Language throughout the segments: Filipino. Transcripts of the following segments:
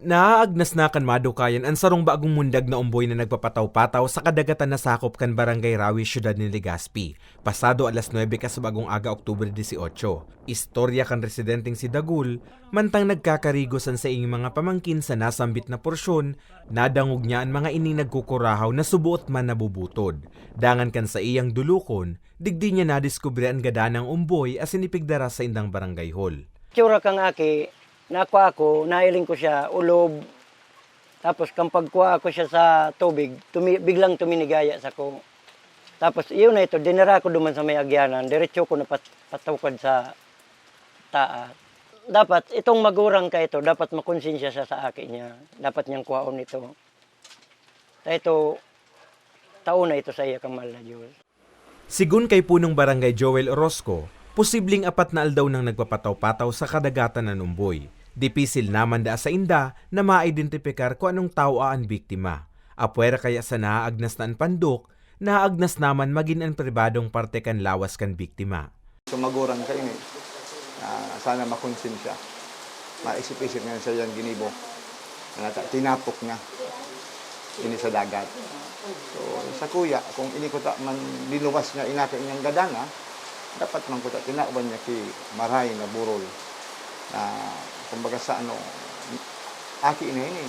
Naaagnas na kan madukayan ang sarong bagong mundag na umboy na nagpapataw-pataw sa kadagatan na sakop kan Barangay Rawi, Syudad ni Legazpi. Pasado alas 9 ka sa bagong aga Oktubre 18. Istorya kan residenteng si Dagul, mantang nagkakarigosan sa iyong mga pamangkin sa nasambit na porsyon, nadangog niya ang mga ining nagkukurahaw na subuot man nabubutod. Dangan kan sa iyang dulukon, digdi niya nadiskubre ang gadanang umboy as inipigdara sa indang barangay hall. Tsura kang aki, nakuha ako, nailing ko siya, ulob. Tapos kang pagkuha ako siya sa tubig, tumi, biglang tuminigaya sa ko. Tapos yun na ito, dinara ko duman sa may agyanan, diretso ko na pat, patukad sa taas. Dapat, itong magurang ka ito, dapat makonsensya siya sa akin niya. Dapat niyang kuhaon ito. Ito, taon na ito sa iya kang mahal na Diyos. Sigun kay punong barangay Joel Orozco, posibleng apat na aldaw nang nagpapataw-pataw sa kadagatan ng umboy. Dipisil naman da sa inda na maidentifikar kung anong tao ang biktima. Apwera kaya sa naaagnas na ang pandok, naaagnas naman maging ang pribadong parte kan lawas kan biktima. Sumaguran ka ini. Ah, sana makonsensya. Maisip-isip nga sa yan ginibo. Tinapok niya. Ini sa dagat. So, sa kuya, kung ini ko ta man diluwas niya inaka niyang gadana, dapat man ko ta tinawan niya ki maray na burol. Na, kumbaga sa ano, aki ini ini.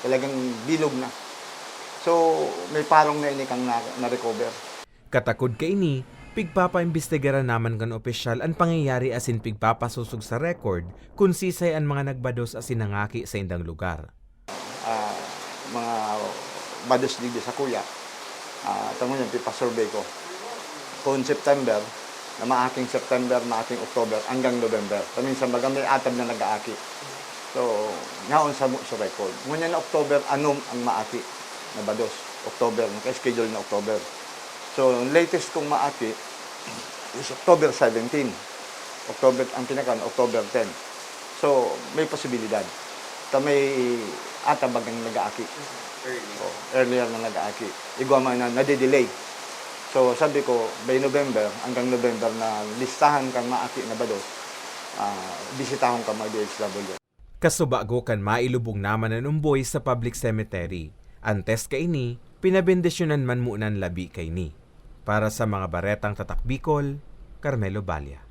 Talagang bilog na. So, may parong na ini kang na- na-recover. Katakod kay ini, pigpapaimbestigaran naman kan opisyal ang pangyayari asin pigpapasusog sa record kung sisay ang mga nagbados asin nangaki sa indang lugar. ah, mga bados digdi sa kuya. Ah, tangon yan, pipa-survey ko. Kung September, na maaking September, maaking October, hanggang November. Tamin sa baga may atab na nag-aaki. So, naon sa, mo- sa record. Ngunyan na October, anom ang maaki na bados. October, naka-schedule na October. So, latest kong maaki is October 17. October, ang pinaka October 10. So, may posibilidad. Ta may atabagang nag-aaki. Oh, earlier na nag-aaki. Igwa man na nade-delay. So, sabi ko, by November, hanggang November na listahan kang maaki na bados, ah bisitahon ka mag-DHW. Kasubago kan mailubong naman ang umboy sa public cemetery. Antes kay ini, pinabendisyonan man munan labi kay ni. Para sa mga baretang tatak Bicol, Carmelo Balia.